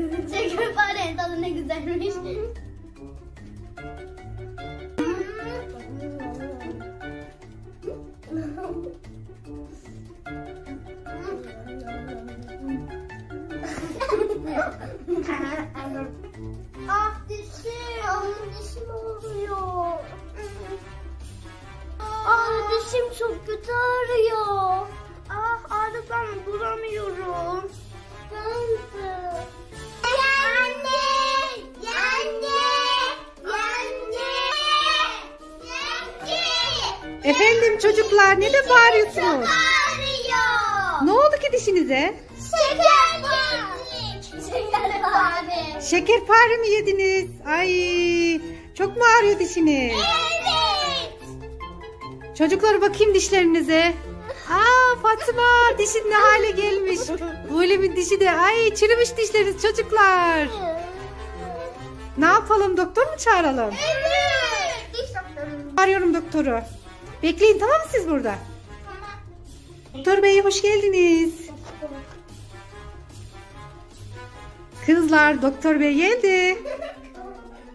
Şekerpare tadı ne güzelmiş. ah dişim. Dişim ağrıyor. Ah dişim çok kötü ağrıyor. Ah ağrıdan duramıyorum. Ben. Efendim çocuklar neden bağırıyorsunuz? Ağrıyor. Ne oldu ki dişinize? Şeker yedik. Şeker abi. Şekerpare mi yediniz? Ay çok mu ağrıyor dişiniz? Evet. Çocuklar bakayım dişlerinize. Aa Fatma dişin ne hale gelmiş. Bulem'in dişi de ay çürümüş dişleriniz çocuklar. Ne yapalım doktor mu çağıralım? Evet. Diş doktorum. Arıyorum doktoru. Bekleyin tamam mı siz burada? Doktor bey hoş geldiniz. Kızlar doktor bey geldi.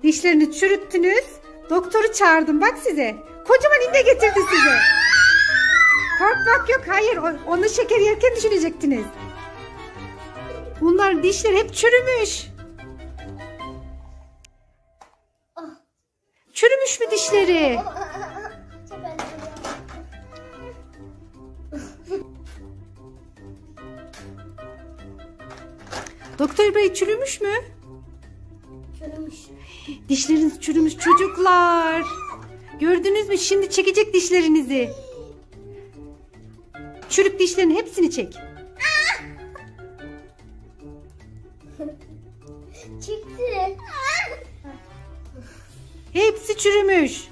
Dişlerini çürüttünüz. Doktoru çağırdım bak size. Kocaman inde getirdi size. Korkmak yok hayır. Onu şeker yerken düşünecektiniz. Bunlar dişler hep çürümüş. Çürümüş mü dişleri? Doktor bey çürümüş mü? Çürümüş. Dişleriniz çürümüş çocuklar. Gördünüz mü? Şimdi çekecek dişlerinizi. Çürük dişlerin hepsini çek. Çıktı. Hepsi çürümüş.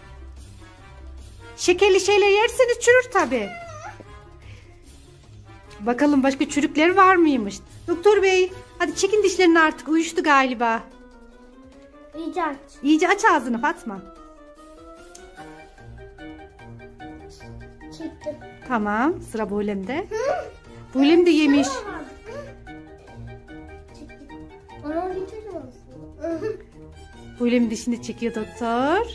Şekerli şeyler yerseniz çürür tabi. Bakalım başka çürükler var mıymış? Doktor bey hadi çekin dişlerini artık uyuştu galiba. İcat. İyice aç ağzını Fatma. Çıktı. Tamam sıra Bulem'de. Bulem de yemiş. Çıktı. Ona bitirir misin? Bulem dişini çekiyor doktor.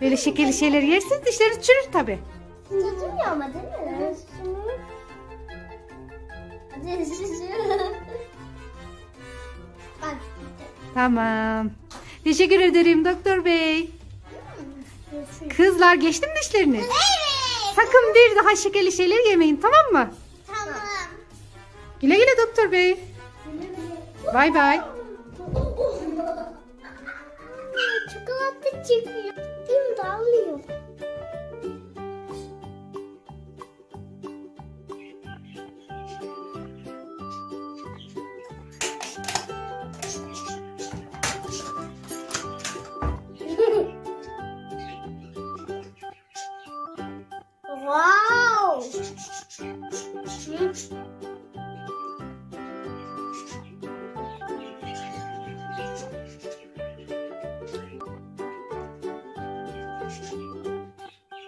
Böyle şekerli şeyler yerseniz dişleriniz çürür tabi. Tutmuyor ama değil mi? Hadi Tamam. Teşekkür ederim doktor bey. Kızlar geçti mi dişleriniz? Evet. Sakın bir daha şekerli şeyler yemeyin tamam mı? Tamam. Güle güle doktor bey. Bay bay. Çikolata çıkıyor. Kim? Wow!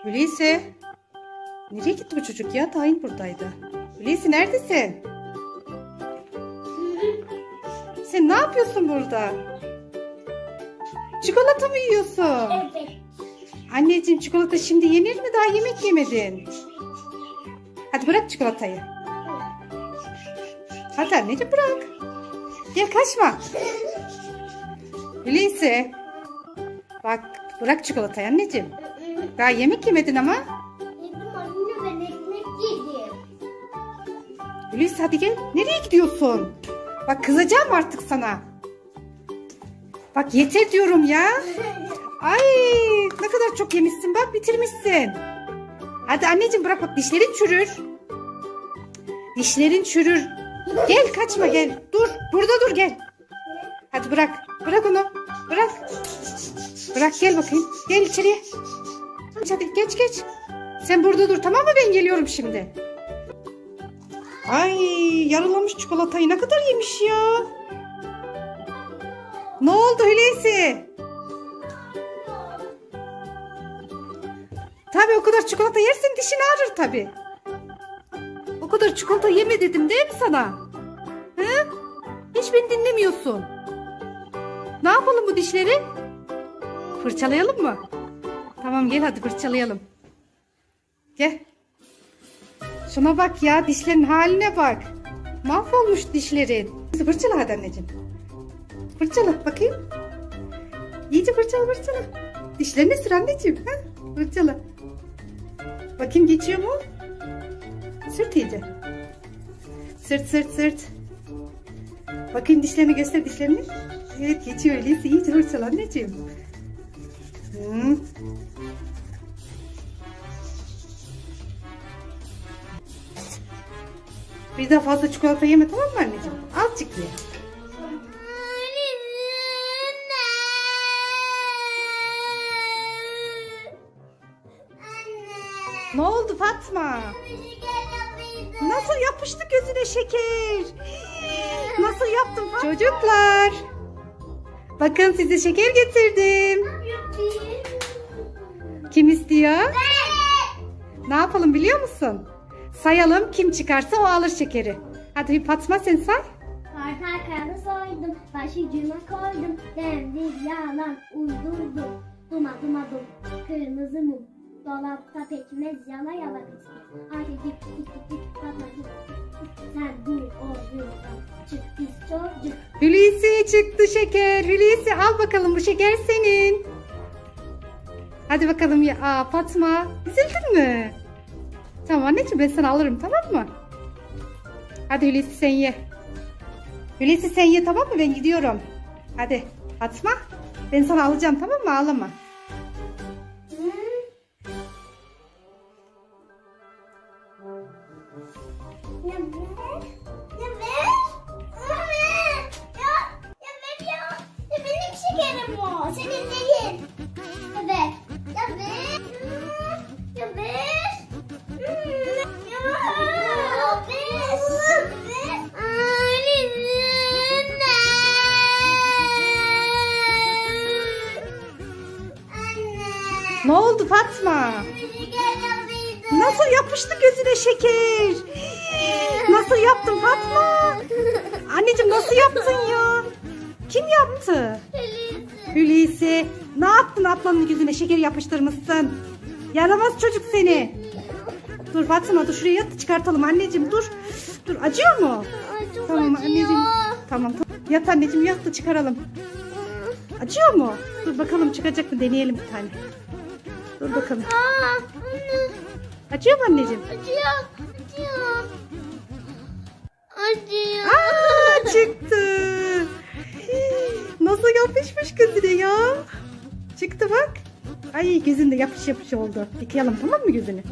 Hulusi. Nereye gitti bu çocuk ya? Yeni buradaydı. Hulusi neredesin? Sen ne yapıyorsun burada? Çikolata mı yiyorsun? Evet. Anneciğim çikolata şimdi yenir mi? Daha yemek yemedin. Hadi bırak çikolatayı. Hadi anneciğim bırak. Gel kaçma. Hulusi. Bak bırak çikolatayı anneciğim. Daha yemek yemedin ama. Yedim anne ben ekmek yedim. Hulusi hadi gel. Nereye gidiyorsun? Bak kızacağım artık sana. Bak yeter diyorum ya. Ay ne kadar çok yemişsin bak bitirmişsin. Hadi anneciğim bırak bak dişlerin çürür. Dişlerin çürür. Gel kaçma gel. Dur burada dur gel. Hadi bırak. Bırak onu. Bırak. Bırak gel bakayım. Gel içeriye. Hadi geç geç. Sen burada dur tamam mı ben geliyorum şimdi. Ay yaralamış çikolatayı ne kadar yemiş ya. Ne oldu Hulusi? Tabii o kadar çikolata yersin dişin ağrır tabii. Kadar çikolata yeme dedim değil mi sana? Hı? Hiç beni dinlemiyorsun. Ne yapalım bu dişleri? Fırçalayalım mı? Tamam gel hadi fırçalayalım. Gel. Şuna bak ya dişlerin haline bak. Mahvolmuş dişlerin. Fırçala hadi anneciğim. Fırçala bakayım. İyice fırçala fırçala. Dişlerine sür anneciğim. Ha? Fırçala. Bakayım geçiyor mu? Sırt iyice. Sırt sırt sırt. Bakayım dişlerini göster dişlerini. Evet geçiyor öyleyse iyice fırçala anneciğim. Hı. Bir daha fazla çikolata yeme tamam mı anneciğim? Azıcık ye. Ne oldu Fatma? Nasıl yapıştı gözüne şeker? Nasıl yaptın? Çocuklar. Bakın size şeker getirdim. Kim istiyor? Ne yapalım biliyor musun? Sayalım kim çıkarsa o alır şekeri. Hadi bir Fatma sen say. Portakalı soydum, başucuma koydum, demdir yalan uydurdum. Duma duma dum, kırmızı mum, dolapta pekmez yala yala pekmez. Hadi dik dik, bana dik dik dik. Sen dur oyundan, çık pis çocuk. Hulusi çıktı şeker. Hulusi al bakalım bu şeker senin. Hadi bakalım ya. Aa, Fatma üzüldün mü? Tamam anneciğim ben sana alırım tamam mı? Hadi Hulusi sen ye. Hulusi sen ye tamam mı ben gidiyorum. Hadi Fatma ben sana alacağım tamam mı ağlama. Ya ver, ya ver, ya ya, ya ver ya. Ya benim şekerim o, senin değil. Ya ver, ya ver, ya ver. Ya ver. Anne. Ne oldu Fatma? Yapıştı gözüne şeker? Nasıl yaptın Fatma? Anneciğim nasıl yaptın ya? Kim yaptı? Hulusi. Ne yaptın ablanın gözüne şeker yapıştırmışsın? Yaramaz çocuk seni. Dur Fatma dur şuraya yat çıkartalım anneciğim dur. Dur acıyor mu? Ay çok Tamam acıyor. anneciğim. Tamam tamam. Yat anneciğim yat da çıkaralım. Acıyor mu? Dur bakalım çıkacak mı deneyelim bir tane. Dur bakalım. Aa, anne. Acıyor mu anneciğim? Acıyor. Acıyor. Acıyor. Aa çıktı. Nasıl yapışmış gözüne ya? Çıktı bak. Ay gözünde yapış yapış oldu. Yıkayalım tamam mı gözünü?